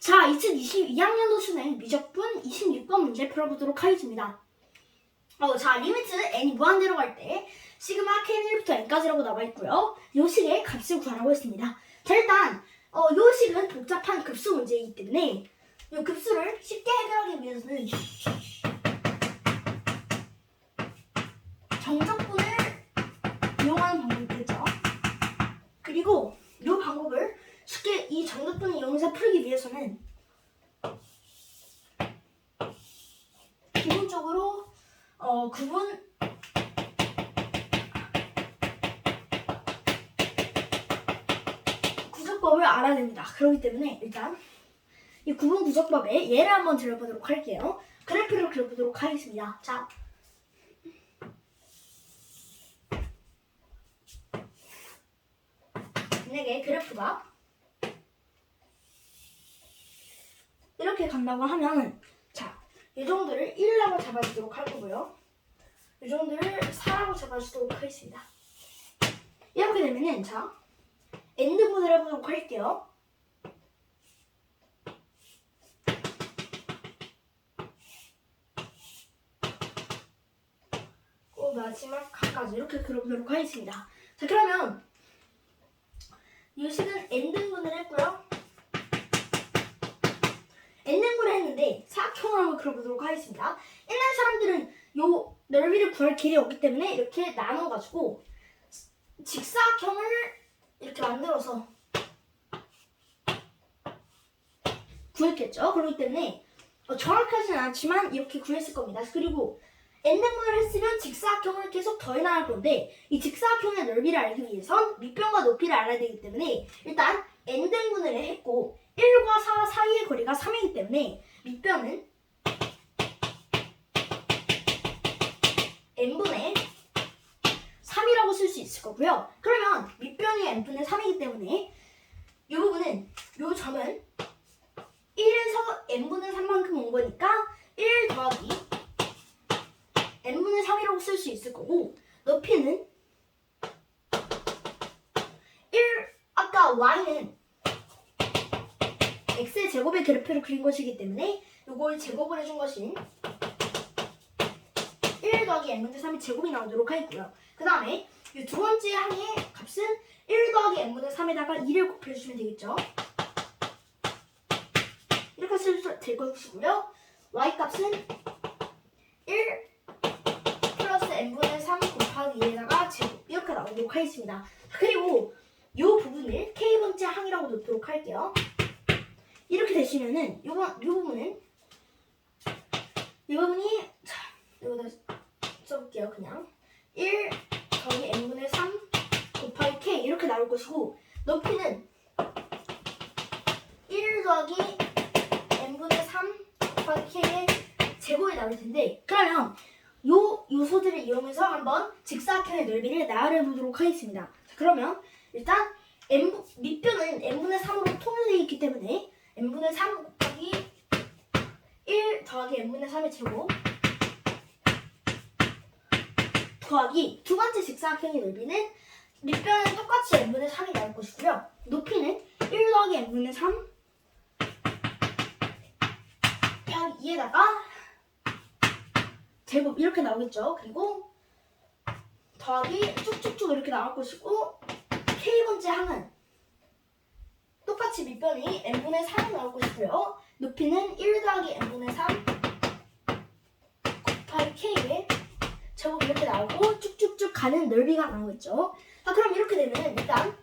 자, 2022학년도 수능 미적분 26번 문제 풀어보도록 하겠습니다. 어, 자, 리미트 n이 무한대로 갈 때 시그마 k 1부터 n까지라고 나와 있고요. 요 식의 값을 구하라고 했습니다. 자, 일단 어, 요 식은 복잡한 급수 문제이기 때문에 요 급수를 쉽게 해결하기 위해서는 정적분을 이용하는 방법이 되죠. 그리고 이 방법을 쉽게 이 정적분을 이용해서 풀기 위해서는 기본적으로 어, 구분 구조법을 알아야 됩니다. 그렇기 때문에 일단 이 구분 구조법의 예를 한번 들어보도록 할게요. 그래프를 그려보도록 하겠습니다. 자, 만약에 그래프가 이렇게 간다고 하면 자, 이 정도를 1라고 잡아주도록 할 거고요. 이 정도를 4라고 잡아주도록 하겠습니다. 이렇게 되면은 자, n분을 해보도록 할게요. 그 마지막 값까지 이렇게 그려보도록 하겠습니다. 자, 그러면 이 식은 n등분을 했고요. n등분을 했는데 사각형을 한번 그려보도록 하겠습니다. 옛날 사람들은 요 넓이를 구할 길이 없기 때문에 이렇게 나눠가지고 직사각형을 이렇게 만들어서 구했겠죠. 그렇기 때문에 어, 정확하진 않지만 이렇게 구했을 겁니다. 그리고 n등분을 했으면 직사각형을 계속 더해 나갈 건데 이 직사각형의 넓이를 알기 위해선 밑변과 높이를 알아야 되기 때문에 일단 n등분을 했고 1과 4 사이의 거리가 3이기 때문에 밑변은 n분의 3이라고 쓸 수 있을 거고요. 그러면 밑변이 n분의 3이기 때문에 이 부분은 이 점은 1에서 n분의 3만큼 온 거니까 1 더하기 n분의 3이라고 쓸 수 있을 거고 높이는 1 아까 y는 x의 제곱의 그래프를 그린 것이기 때문에 이걸 제곱을 해준 것인 1 더하기 n분의 3의 제곱이 나오도록 하겠고요. 그 다음에 이 두 번째 항의 값은 1 더하기 n분의 3에다가 2를 곱해주시면 되겠죠. 이렇게 쓰셔도 될 것이고요. y 값은 1 플러스 n분의 3 곱하기 2에다가 제곱 이렇게 나오도록 하겠습니다. 그리고 이 부분을 k번째 항이라고 놓도록 할게요. 이렇게 되시면은 요번 요 부분은 이 부분이 자 여기다 써 볼게요 그냥 1 더하기 n분의 3 곱하기 k 이렇게 나올 것이고 높이는 1 더하기 n분의 3 곱하기 k의 제곱이 나올 텐데 그러면 요 요소들을 이용해서 한번 직사각형의 넓이를 나열해 보도록 하겠습니다. 자, 그러면 일단 n 밑변은 n분의 3으로 통일되어 있기 때문에 n분의 3 곱하기 1 더하기 n분의 3의 제곱 더하기 두 번째 직사각형의 넓이는 밑변은 똑같이 n분의 3이 나올 것이고요. 높이는 1 더하기 n분의 3 더하기 2에다가 제곱 이렇게 나오겠죠. 그리고 더하기 쭉쭉쭉 이렇게 나올 것이고 K번째 항은 똑같이 밑변이 n분의 3이 나올 것이고요. 높이는 1 더하기 n분의 3 곱하기 K의 제곱 이렇게 나오고 쭉쭉쭉 가는 넓이가 나오겠죠. 자, 그럼 이렇게 되면 일단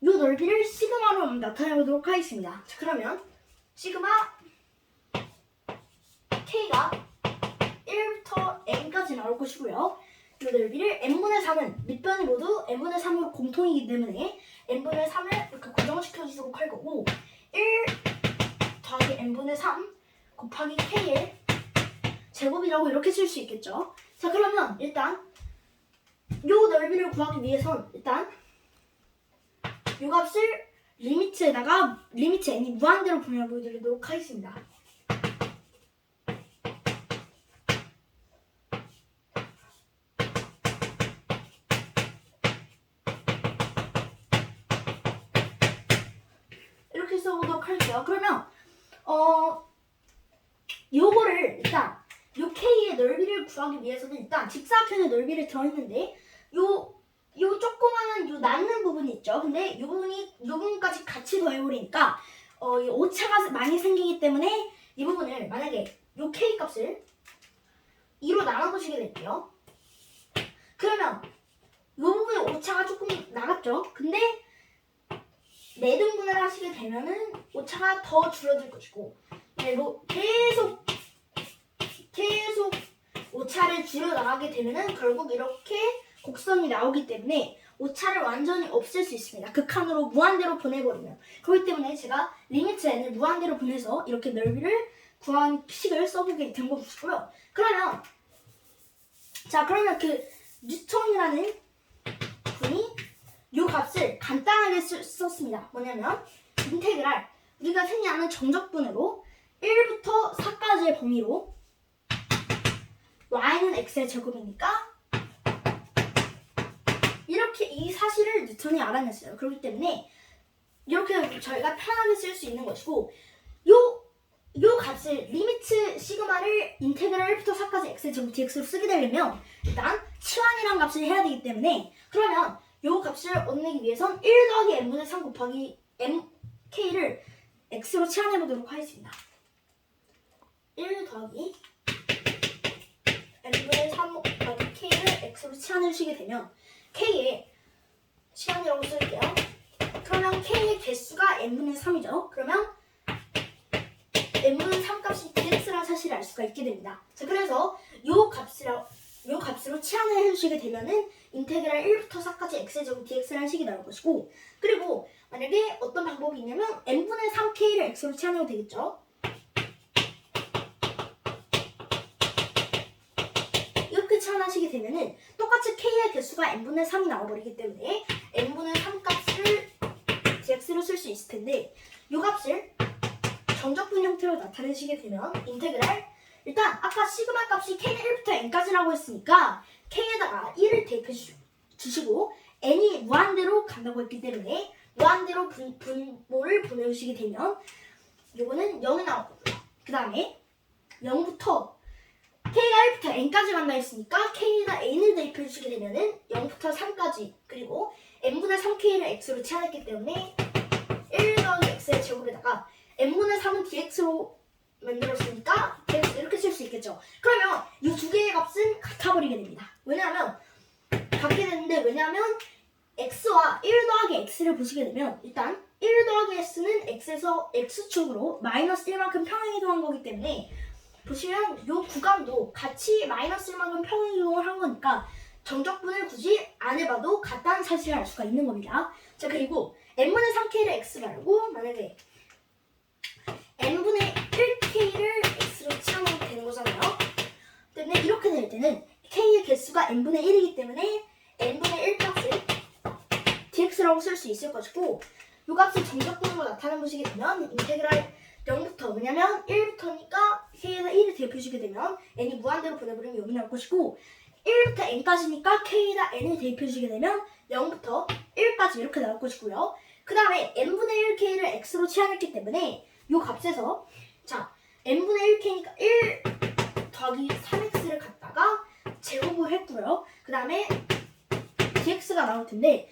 이 넓이를 시그마로 나타내보도록 하겠습니다. 자, 그러면 시그마 K가 1부터 n까지 나올 것이고요. 이 넓이를 n분의 3은 밑변이 모두 n분의 3으로 공통이기 때문에 n분의 3을 이렇게 고정시켜주도록 할 거고 1 더하기 n분의 3 곱하기 k의 제곱이라고 이렇게 쓸 수 있겠죠. 자 그러면 일단 이 넓이를 구하기 위해선 일단 이 값을 리미트에다가 리미트 n이 무한대로 분해 보여드리도록 하겠습니다. 이렇게 써보도록 할게요. 그러면 어 요거를 일단 요 K의 넓이를 구하기 위해서는 일단 직사각형의 넓이를 더했는데 요, 요 조그마한 요 낳는 부분이 있죠. 근데 요 부분이 요 부분까지 같이 더해버리니까 어, 이 오차가 많이 생기기 때문에 이 부분을 만약에 요 K 값을 2로 나눠보시게 될게요. 그러면 이 부분에 오차가 조금 나갔죠. 근데 내등분을 하시게 되면은 오차가 더 줄어들 것이고 그리고 계속 계속 오차를 줄여 나가게 되면은 결국 이렇게 곡선이 나오기 때문에 오차를 완전히 없앨 수 있습니다. 극한으로 무한대로 보내버리면 그렇기 때문에 제가 리미트 n을 무한대로 보내서 이렇게 넓이를 구한 식을 써보게 된 것이고요. 그러면 자 그러면 그 뉴턴이라는 분이 이 값을 간단하게 쓰- 썼습니다. 뭐냐면 인테그랄 우리가 아는 정적분으로 1부터 4까지의 범위로 y는 x의 제곱이니까 이렇게 이 사실을 뉴턴이 알아냈어요. 그렇기 때문에 이렇게 저희가 편하게 쓸 수 있는 것이고 요, 요 값을 리미트 시그마를 인테그랄 1부터 4까지 x의 제곱 dx로 쓰게 되려면 일단 치환이란 값을 해야 되기 때문에 그러면 요 값을 얻내기 위해선 1 더하기 n분의 3 곱하기 m k를 x로 치환해 보도록 하겠습니다. 1 더하기 n분의 3 곱하기 k를 x로 치환해 주시게 되면 k의 치환이라고 쓸게요. 그러면 k의 개수가 n분의 3이죠. 그러면 n분의 3 값이 dx라는 사실을 알 수가 있게 됩니다. 자, 그래서 요 값이라 요 값으로 치환을 해주시게 되면은 인테그랄 1부터 4까지 x의 제곱 dx라는 식이 나올 것이고 그리고 만약에 어떤 방법이 있냐면 n분의 3k를 x로 치환해도 되겠죠. 치환하시게 되면은 똑같이 k의 개수가 n분의 3이 나와버리기 때문에 n분의 3 값을 dx로 쓸 수 있을 텐데 이 값을 정적분 형태로 나타내시게 되면 인테그랄 일단 아까 시그마 값이 k는 1부터 n까지라고 했으니까 k에다가 1을 대입해 주- 주시고 n이 무한대로 간다고 했기 때문에 무한대로 분, 분모를 보내주시게 되면 요거는 0이 나올 거고요. 그 다음에 0부터 k가 1부터 n까지 간다 했으니까 k에다 n을 대입해 주시게 되면은 0부터 3까지 그리고 n분의 3k를 x로 치환했기 때문에 1 더하기 x의 제곱에다가 n분의 3은 dx로 만들었으니까 dx 이렇게 쓸 수 있겠죠. 그러면 이 두 개의 값은 같아버리게 됩니다. 왜냐하면 같게 되는데 왜냐하면 x와 1 더하기 x를 보시게 되면 일단 1 더하기 x는 x에서 x축으로 마이너스 1만큼 평행 이동한 거기 때문에 보시면 이 구간도 같이 마이너스 1만큼 평행이동을 한 거니까 정적분을 굳이 안 해봐도 같다는 사실을 알 수가 있는 겁니다. 자 그리고 n분의 3k를 x로 알고 만약에 n분의 1k를 x로 치환하면 되는 거잖아요. 때문에 이렇게 될 때는 k의 개수가 n분의 1이기 때문에 n분의 1 값을 dx라고 쓸 수 있을 것이고 이 값을 정적분으로 나타내 보시게 되면 인테그랄 0부터 왜냐면 1부터니까 k에다 1을 대입해주게 되면 n이 무한대로 보내버리면 0이 나올 것이고 1부터 n까지니까 k에다 n을 대입해주게 되면 0부터 1까지 이렇게 나올 것이고요. 그 다음에 n분의 1k를 x로 치환했기 때문에 이 값에서 자 n분의 1k니까 1 더하기 3x를 갖다가 제곱을 했고요. 그 다음에 dx가 나올 텐데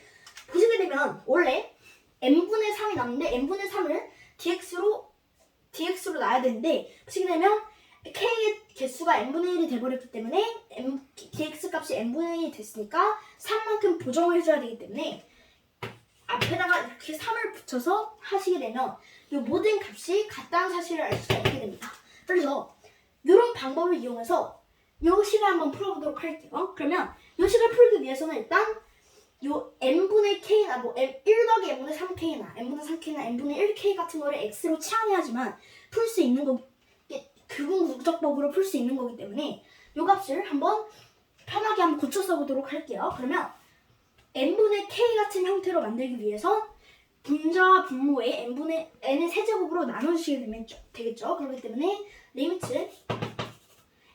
보시게 되면 원래 n분의 3이 나오는데 n분의 3을 dx로 dx로 놔야 되는데 보시게 되면 k의 개수가 n분의 1이 돼버렸기 때문에 m, dx 값이 n분의 1이 됐으니까 3만큼 보정을 해줘야 되기 때문에 앞에다가 이렇게 3을 붙여서 하시게 되면 이 모든 값이 같다는 사실을 알 수가 있게 됩니다. 그래서 이런 방법을 이용해서 이 식을 한번 풀어보도록 할게요. 그러면 이 식을 풀기 위해서는 일단 요 n분의 k나 뭐 m 1 더하기 n분의 3k나 n분의 3k나 n분의 1k 같은 거를 x로 치환해야지만 풀 수 있는 거 누적법으로 풀 수 있는 거기 때문에 요 값을 한번 편하게 한번 고쳐 써보도록 할게요. 그러면 n분의 k 같은 형태로 만들기 위해서 분자와 분모에 n분의 n을 세제곱으로 나눠주시게 되면 되겠죠. 그렇기 때문에 리미트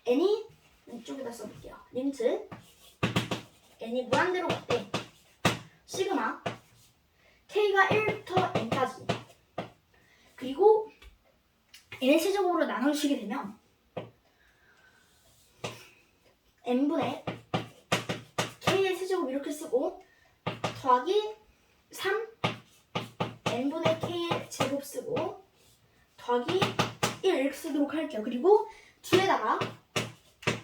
n이 이쪽에다 써볼게요. 리미트 n이 무한대로 갈때 시그마 k가 1부터 n까지 그리고 n의 세제곱으로 나눠주시게 되면 n분의 k의 세제곱 이렇게 쓰고 더하기 3 n분의 k의 제곱 쓰고 더하기 1 이렇게 쓰도록 할게요. 그리고 뒤에다가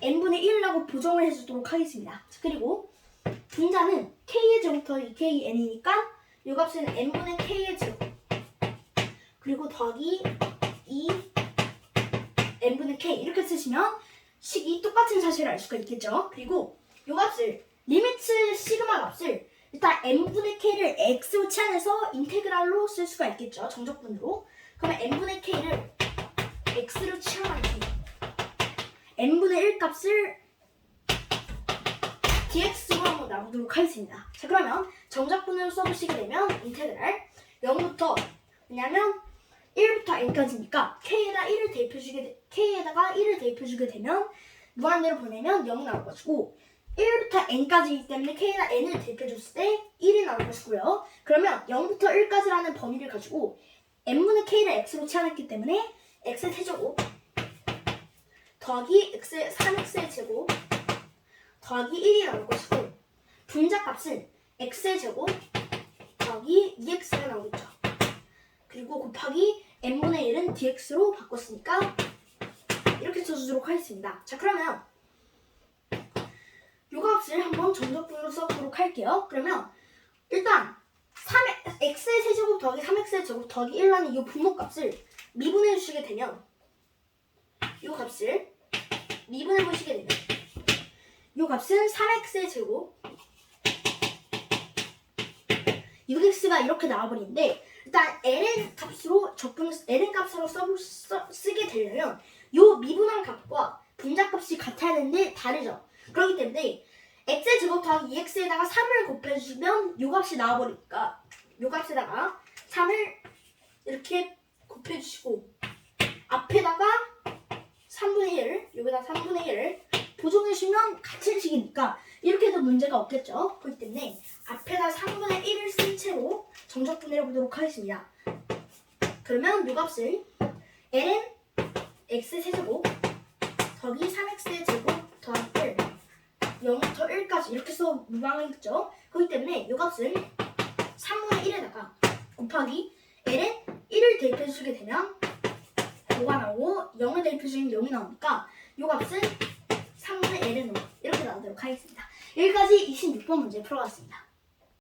n분의 1이라고 보정을 해주도록 하겠습니다. 자, 그리고 분자는 k의 제곱 더하기 k n이니까 이 값은 n분의 k의 제곱 그리고 더하기 2 n분의 k 이렇게 쓰시면 식이 똑같은 사실을 알 수가 있겠죠. 그리고 이 값을 리미트 시그마 값을 일단 n분의 k를 x로 치환해서 인테그랄로 쓸 수가 있겠죠. 정적분으로. 그러면 n분의 k를 x로 치환할게요. n분의 1 값을 dx로 한번 나누도록 하겠습니다. 자 그러면 정적분으로 써보시게 되면 인테그랄 0부터 왜냐면 1부터 n까지니까 k에다 1을 대입해주게 되- k에다가 1을 대입해주게 되면 무한대로 보내면 0이 나올 것이고 1부터 n까지이기 때문에 k에다 n을 대입해줬을 때 1이 나올 것이고요. 그러면 0부터 1까지라는 범위를 가지고 n분의 k를 x로 치환했기 때문에 x 세제곱 더하기 x 3x의 제곱 더하기 1이 나올 것이고 분자값은 x의 제곱 더하기 2x가 나오겠죠. 그리고 곱하기 n분의 1은 dx로 바꿨으니까 이렇게 써주도록 하겠습니다. 자 그러면 요 값을 한번 정적분으로 써보도록 할게요. 그러면 일단 3 x의 세제곱 더하기 3x의 제곱 더하기 1라는 이 분모값을 미분해 주시게 되면 요 값을 미분해 보시게 되면 요 값은 3x의 제곱 6x가 이렇게 나와버리는데 일단 ln 값으로 적분 ln 값으로 써, 써, 쓰게 되려면 요 미분한 값과 분자 값이 같아야 되는데 다르죠. 그렇기 때문에 x 제곱 더하기 2x에다가 3을 곱해주시면 요 값이 나와버리니까 요 값에다가 3을 이렇게 곱해주시고 앞에다가 3분의 1을 여기다 3분의 1을 보정해주시면 같은 식이니까 이렇게 해도 문제가 없겠죠. 그렇기 때문에 앞에다 3분의 1을 쓴 채로 정적분을 해보도록 하겠습니다. 그러면 요 값을 ln x 세제곱 더하기 3x의 제곱 더하기 1 0부터 1까지 이렇게 써 무방하겠죠. 그렇기 때문에 요 값을 3분의 1에다가 곱하기 ln 1을 대입해주게 되면 5가 나오고 0을 대입해주면 0이 나오니까 요 값은 3분의 ln 5 이렇게 나오도록 하겠습니다. 여기까지 26번 문제 풀어봤습니다.